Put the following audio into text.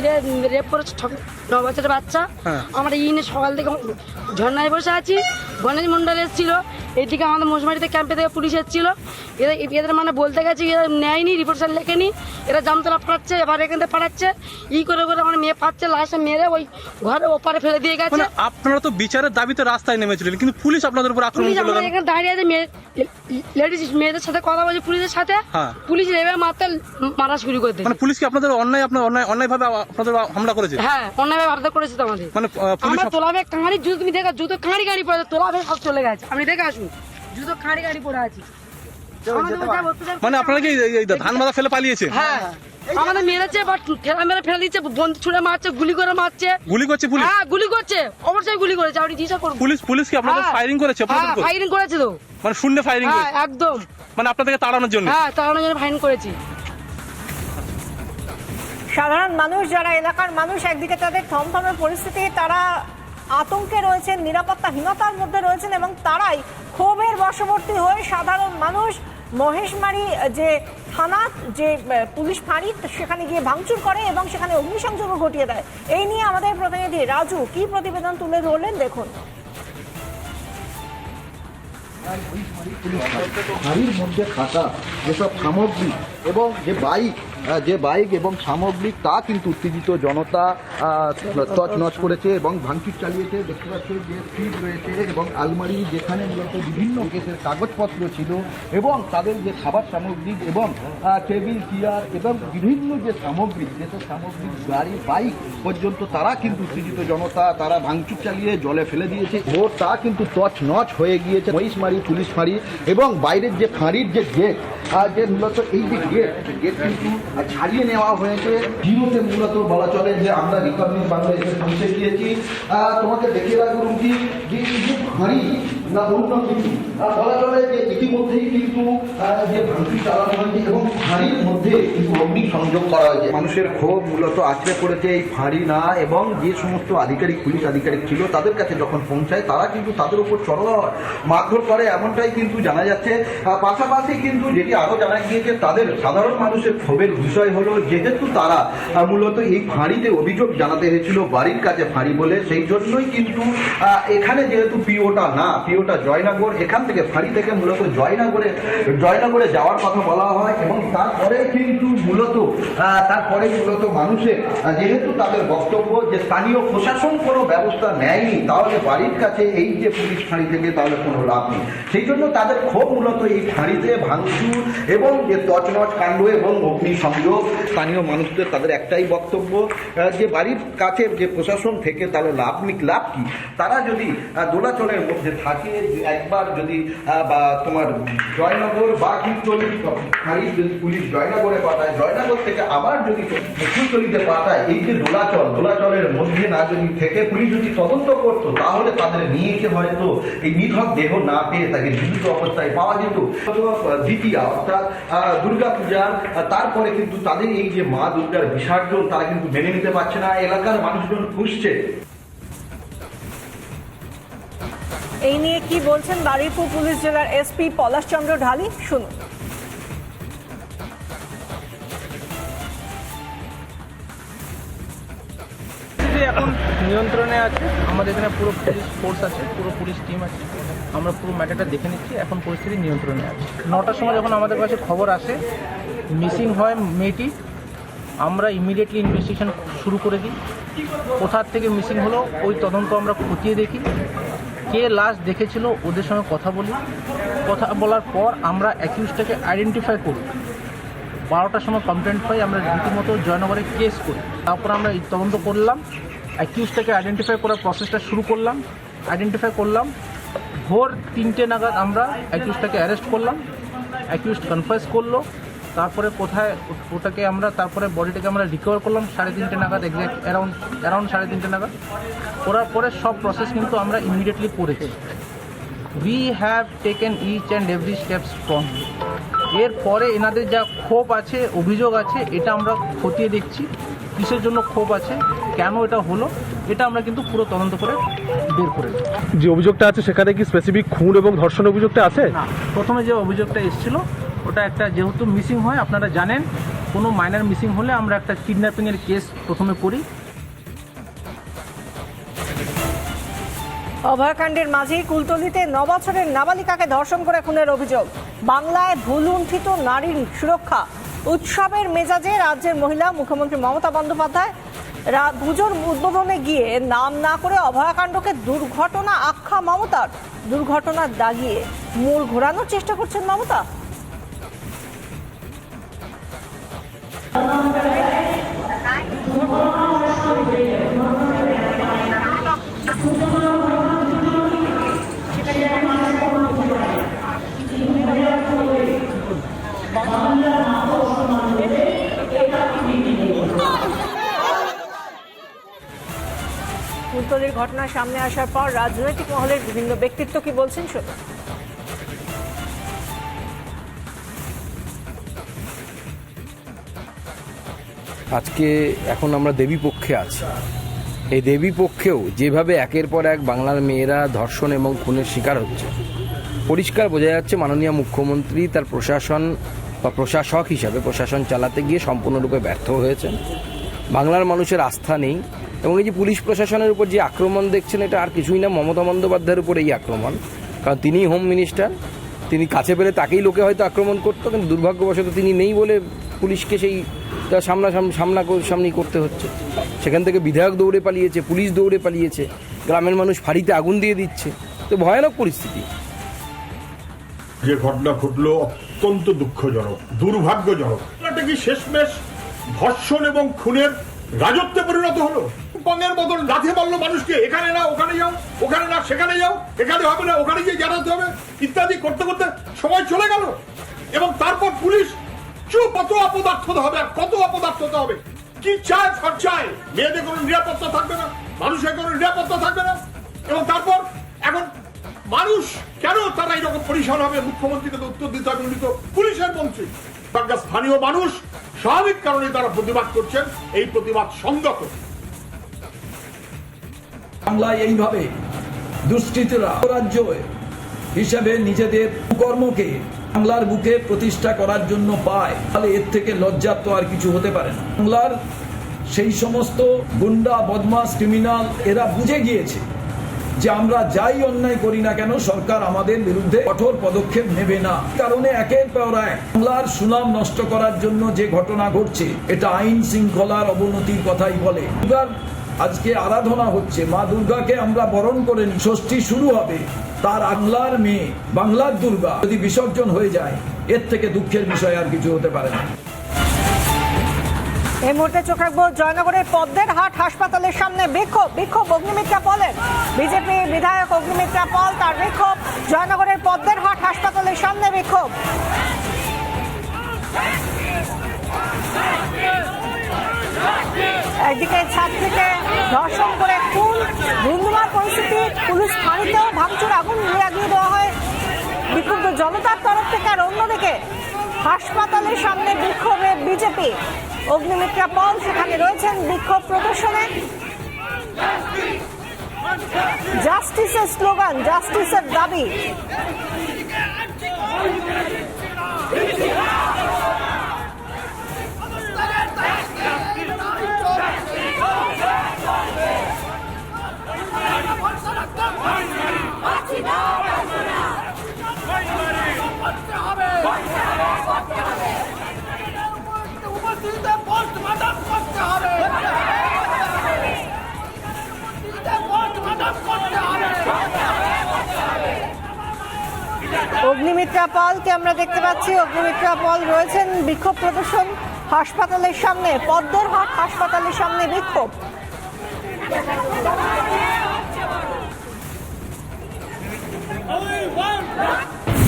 Rape করেছে ছ- ন বছরের বাচ্চা। হ্যাঁ। আমরা ইনে সকাল থেকে ঝর্ণায় বসে আছি। গণেশ মন্ডল এসেছিল। এইদিকে আমাদের মোশমারিতে ক্যাম্পে থেকে পুলিশ এসেছিল। এদের এদের মানে বলতে গেছে এরা নেয়নি রিপোর্ট স্যার লেখেনি। এরা জামতলা পাঠাচ্ছে এবার এখান থেকে পাঠাচ্ছে ই করে করে আমার মেয়ে পাচ্ছে লাস্টে মেরে ওই ঘরের ওপারে ফেলে দিয়ে গেছে। মানে আপনারা তো বিচারের দাবিতে রাস্তায় নেমেছিলেন কিন্তু পুলিশ আপনাদের উপর আক্রমণ করল এখানে দাঁড়িয়ে আছে মেয়ে লেডিস মেয়েদের সাথে কথা বলছে পুলিশের সাথে। হ্যাঁ। পুলিশ নেবে মারতে মারা শুরু করে মানে পুলিশ কি আপনাদের অন্যায় আপনার অন্যায় অন্যায়ভাবে আপনাদের হামলা করেছে? হ্যাঁ অন্যায় ভারত করেছে তো আমাদের। মানে পুলিশ তোলাবে কাঁড়ি জুতো তুমি দেখো জুতো কাঁড়ি গাড়ি পড়ে তোলাবে সব চলে গেছে। আপনি দেখে আসুন। জুতো গাড়ি পড়ে আছি। মানে আপনারা কি ধান বাঁধা ফেলে পালিয়েছে? হ্যাঁ। আমাদের মেরেছে বাট ঠেলা মেরে ফেলে দিচ্ছে বন্ধু ছুড়ে মারছে গুলি করে মারছে। গুলি করছে পুলিশ? হ্যাঁ গুলি করছে। অবশ্যই গুলি করেছে আপনি জিজ্ঞাসা করুন। পুলিশ পুলিশ কি আপনাদের হ্যাঁ। ফায়ারিং করেছে? হ্যাঁ ফায়ারিং করেছে তো। মানে শূন্য ফায়ারিং হ্যাঁ একদম। মানে আপনাদেরকে তাড়ানোর জন্য? হ্যাঁ তাড়ানোর জন্য ফাইন করেছি। সাধারণ মানুষ যারা এলাকার মানুষ একদিকে তাদের থমথমে পরিস্থিতি তারা আতঙ্কে রয়েছেন নিরাপত্তাহীনতার মধ্যে রয়েছেন এবং তারাই ক্ষোভের বশবর্তী হয়ে সাধারণ মানুষ মহেশমারি, যে থানা, যে পুলিশ ফাঁড়ি, সেখানে গিয়ে ভাঙচুর করে এবং সেখানে অগ্নিসংযোগও ঘটিয়ে দেয়। এই নিয়ে আমাদের প্রতিনিধি রাজু কি প্রতিবেদন তুলে ধরলেন দেখুন। গাড়ির মধ্যে থাকা যেসব সামগ্রী এবং যে বাইক যে বাইক এবং সামগ্রিক তা কিন্তু উত্তেজিত জনতা তছনছ করেছে এবং ভাঙচুর চালিয়েছে। দেখতে পাচ্ছে যে ফ্রিজ রয়েছে এবং আলমারি যেখানে মূলত বিভিন্ন কেসের কাগজপত্র ছিল এবং তাদের যে খাবার সামগ্রী এবং টেবিল, চেয়ার এবং বিভিন্ন যে সামগ্রী, যেসব সামগ্রিক গাড়ি, বাইক পর্যন্ত তারা কিন্তু উত্তেজিত জনতা, তারা ভাঙচুর চালিয়ে জলে ফেলে দিয়েছে। ও তা কিন্তু তছনছ হয়ে গিয়েছে। মহিষমারি পুলিশ মারি এবং বাইরের যে ফাঁড়ির যে গেট যে মূলত এই যে গেট গেট কিন্তু ছাড়িয়ে নেওয়া হয়েছে। জিরোতে মূলত বলা চলে যে আমরা রিপাবলিক বাংলাদেশে পৌঁছে গিয়েছি। তোমাকে দেখিয়ে রাখুন কি যে এই না অন্য কিছু বলা চলে যে ইতিমধ্যেই কিন্তু যে ভাঙচুর চালানো হয়েছে এবং ফাঁড়ির মধ্যে কিন্তু অগ্নি সংযোগ করা হয়েছে। মানুষের ক্ষোভ মূলত আছড়ে পড়েছে এই ফাঁড়ি না, এবং যে সমস্ত আধিকারিক, পুলিশ আধিকারিক ছিল, তাদের কাছে যখন পৌঁছায়, তারা কিন্তু তাদের উপর চড়া মারধর করে, এমনটাই কিন্তু জানা যাচ্ছে। পাশাপাশি কিন্তু যেটি আরও জানা গিয়েছে, তাদের সাধারণ মানুষের ক্ষোভের বিষয় হলো যেহেতু তারা মূলত এই ফাঁড়িতে অভিযোগ জানাতে হয়েছিল বাড়ির কাছে ফাঁড়ি বলে, সেই জন্যই কিন্তু এখানে যেহেতু পিওটা না পিওটা জয়নগর, এখান থেকে ফাঁড়ি থেকে মূলত জয়নগরে জয়নগরে যাওয়ার কথা বলা হয় এবং তারপরে কিন্তু মূলত তারপরে মূলত মানুষের যেহেতু তাদের বক্তব্য যে স্থানীয় প্রশাসন কোনো ব্যবস্থা নেয়নি, তাহলে বাড়ির কাছে এই যে পুলিশ ফাঁড়ি থেকে তাহলে কোনো লাভ নেই। সেই জন্য তাদের ক্ষোভ মূলত এই ফাঁড়িতে ভাঙচুর এবং যে তছনছ কাণ্ড এবং অগ্নি সংযোগ, স্থানীয় মানুষদের তাদের একটাই বক্তব্য যে বাড়ির কাছে যে প্রশাসন থেকে তাহলে লাভ লাভ কি? তারা যদি দোলাচলের মধ্যে থাকে যে একবার যদি বা তোমার জয়নগর বা কুলতলি ফাঁড়ি যদি পুলিশ জয়নগরে পাঠায় জয়নগর থেকে আবার যদি কুলতলিতে পাঠায় এই যে দোলাচল দোলাচলের মধ্যে না যদি থেকে পুলিশ যদি তদন্ত করতো তাহলে তাদের নিয়ে এসে হয়তো এই নিধক দেহ না পেয়ে তাকে জীবিত অবস্থায় পাওয়া যেত। দ্বিতীয়া অর্থাৎ আহ, দুর্গাপূজার আহ, তারপরে কিন্তু তাদের এই যে মা দুর্গার বিসর্জন তারা কিন্তু মেনে নিতে পারছে না এলাকার মানুষজন খুঁজছে। এই নিয়ে কি বলছেন বারুইপুর পুলিশ জেলার এসপি পলাশচন্দ্র ঢালি? শুনুন। এখন নিয়ন্ত্রণে আছে। আমাদের এখানে পুরো পুলিশ ফোর্স আছে, পুরো পুলিশ টিম আছে। আমরা পুরো ম্যাটারটা দেখে নিচ্ছি। এখন পরিস্থিতি নিয়ন্ত্রণে আছে। নটার সময় যখন আমাদের কাছে খবর আসে মিসিং হয় মেয়েটি, আমরা ইমিডিয়েটলি ইনভেস্টিগেশন শুরু করে দিই। কোথার থেকে মিসিং হলো, ওই তদন্ত আমরা খতিয়ে দেখি। কে লাশ দেখেছিল ওদের সঙ্গে কথা বলি। কথা বলার পর আমরা অ্যাকিউজটাকে আইডেন্টিফাই করি। বারোটার সময় কমপ্লেন্ট পাই আমরা রীতিমতো জয়নগরে কেস করি। তারপর আমরা তদন্ত করলাম। অ্যাকিউজটাকে আইডেন্টিফাই করার প্রসেসটা শুরু করলাম। আইডেন্টিফাই করলাম। ভোর তিনটে নাগাদ আমরা অ্যাকিউজটাকে অ্যারেস্ট করলাম। অ্যাকিউজ কনফারেন্স করল। তারপরে কোথায় ওটাকে আমরা তারপরে বডিটাকে আমরা রিকভার করলাম সাড়ে তিনটে নাগাদ এক্স্যাক্ট অ্যারাউন্ড অ্যারাউন্ড সাড়ে তিনটে নাগাদ। করার পরে সব প্রসেস কিন্তু আমরা ইমিডিয়েটলি করেছি। We have taken each and every steps from এরপরে এনাদের যা ক্ষোভ আছে অভিযোগ আছে এটা আমরা খতিয়ে দেখছি। কিসের জন্য ক্ষোভ আছে কেন এটা হলো এটা আমরা কিন্তু পুরো তদন্ত করে বের করে যে অভিযোগটা আছে সেখানে কি স্পেসিফিক খুন এবং ধর্ষণ অভিযোগটা আছে? না প্রথমে যে অভিযোগটা এসেছিল ওটা একটা যেহেতু মিসিং হয়, আপনারা জানেন, কোনো মাইনার মিসিং হলে আমরা একটা কিডন্যাপিংয়ের কেস প্রথমে করি। অভয়াকাণ্ডের মাঝেই কুলতলিতে নবছরের নাবালিকাকে ধর্ষণ করে খুনের অভিযোগ। বাংলায় ভুলুণ্ঠিত নারীর সুরক্ষা, উৎসবের মেজাজে রাজ্যের মহিলা মুখ্যমন্ত্রী মমতা বন্দ্যোপাধ্যায় পুজোর উদ্বোধনে গিয়ে নাম না করে অভয়াকাণ্ডকে দুর্ঘটনা আখ্যা মমতার। দুর্ঘটনার দাগিয়ে মূল ঘোরানোর চেষ্টা করছেন মমতা। কুলতলির ঘটনা সামনে আসার পর রাজনৈতিক মহলের বিভিন্ন ব্যক্তিত্ব কি বলছেন শুনুন। আজকে এখন আমরা দেবী পক্ষে আছি। এই দেবী পক্ষেও যেভাবে একের পর এক বাংলার মেয়েরা ধর্ষণ এবং খুনের শিকার হচ্ছে, পরিষ্কার বোঝা যাচ্ছে মাননীয় মুখ্যমন্ত্রী তার প্রশাসন বা প্রশাসক হিসাবে প্রশাসন চালাতে গিয়ে সম্পূর্ণরূপে ব্যর্থ হয়েছেন। বাংলার মানুষের আস্থা নেই এবং এই যে পুলিশ প্রশাসনের উপর যে আক্রমণ দেখছেন, এটা আর কিছুই না, মমতা বন্দ্যোপাধ্যায়ের উপর এই আক্রমণ। কারণ তিনিই হোম মিনিস্টার তিনি কাছে পেলে তাকেই লোকে হয়তো আক্রমণ করতো, কিন্তু দুর্ভাগ্যবশত তিনি নেই বলে পুলিশকে সেই সামনা সামনা সামনি করতে হচ্ছে। সেখান থেকে বিধায়ক দৌড়ে পালিয়েছে, পুলিশ দৌড়ে পালিয়েছে, গ্রামের মানুষ ফাঁড়িতে আগুন দিয়ে দিচ্ছে। তো ভয়ানক পরিস্থিতি। যে ঘটনা ঘটলো অত্যন্ত দুঃখজনক, দুর্ভাগ্যজনক। এটা কি শেষমেশ ধর্ষণ এবং খুনের রাজত্বে পরিণত হলো? পঙ্গের বদল লাথি মারলো মানুষকে, এখানে না ওখানে যাও, ওখানে না সেখানে যাও, এখানে হবে না, ওখানে গিয়ে জানাতে হবে। ইত্যাদি করতে করতে সময় চলে গেল। এবং তারপর পুলিশ কত হবে কত হবে। কি চায় মেয়েদের কোনো নিরাপত্তা থাকবে না, মানুষের কোনো নিরাপত্তা থাকবে না। এবং তারপর, এখন মানুষ, কেন তারা এরকম পরিসর হবে? মুখ্যমন্ত্রীকে উত্তর দিতে হবে, উনি তো পুলিশের মন্ত্রী। স্থানীয় মানুষ, স্বাভাবিক কারণে তারা প্রতিবাদ করছেন, এই প্রতিবাদ সঙ্গত বাংলায় এইভাবে দুষ্কৃতীরা রাজ্য হিসেবে নিজেদের কর্মকে বাংলার বুকে প্রতিষ্ঠা করার জন্য পায়, তাহলে এর থেকে লজ্জার তো আর কিছু হতে পারে না। বাংলার সেই সমস্ত গুন্ডা বদমাস ক্রিমিনাল এরা বুঝে গিয়েছে যে আমরা যাই অন্যায় করি না কেন, সরকার আমাদের বিরুদ্ধে কঠোর পদক্ষেপ নেবে না। কারণে একের পর এক বাংলার সুনাম নষ্ট করার জন্য যে ঘটনা ঘটছে, এটা আইন শৃঙ্খলার অবনতির কথাই বলে। আজকে আরাধনা হচ্ছে, মা দুর্গাকে আমরা বরণ করে নিই। ষষ্ঠী শুরু হবে। তার বাংলার মেয়ে, বাংলার দুর্গা, যদি বিসর্জন হয়ে যায়, এর থেকে দুঃখের বিষয় আর কিছু হতে পারে না। এই মুহূর্তে চোখ রাখব জয়নগরের পদ্মের হাট হাসপাতালের সামনে। বিক্ষোভ বিক্ষোভ অগ্নিমিত্রা পলের বিজেপি বিধায়ক অগ্নিমিত্রা পল তার বিক্ষোভ। জয়নগরের পদ্মের হাট হাসপাতালের সামনে বিক্ষোভ। একদিকে ছাত্রীকে ধর্ষণ করে খুন ধুন্ধুমার পরিস্থিতি, পুলিশ ফাঁড়িতেও ভাঙচুর, আগুন লাগিয়ে দেওয়া হয়। বিক্ষুব্ধ জনতার তরফ থেকে আর অন্যদিকে হাসপাতালের সামনে বিক্ষোভে বিজেপি। অগ্নিমিত্রা পল সেখানে রয়েছেন বিক্ষোভ প্রদর্শনে। জাস্টিসের স্লোগান, জাস্টিসের দাবি। অগ্নিমিত্রা পালকে আমরা দেখতে পাচ্ছি। অগ্নিমিত্রা পাল রয়েছেন বিক্ষোভ প্রদর্শন হাসপাতালের সামনে পদ্মরহাট হাসপাতালের সামনে বিক্ষোভ।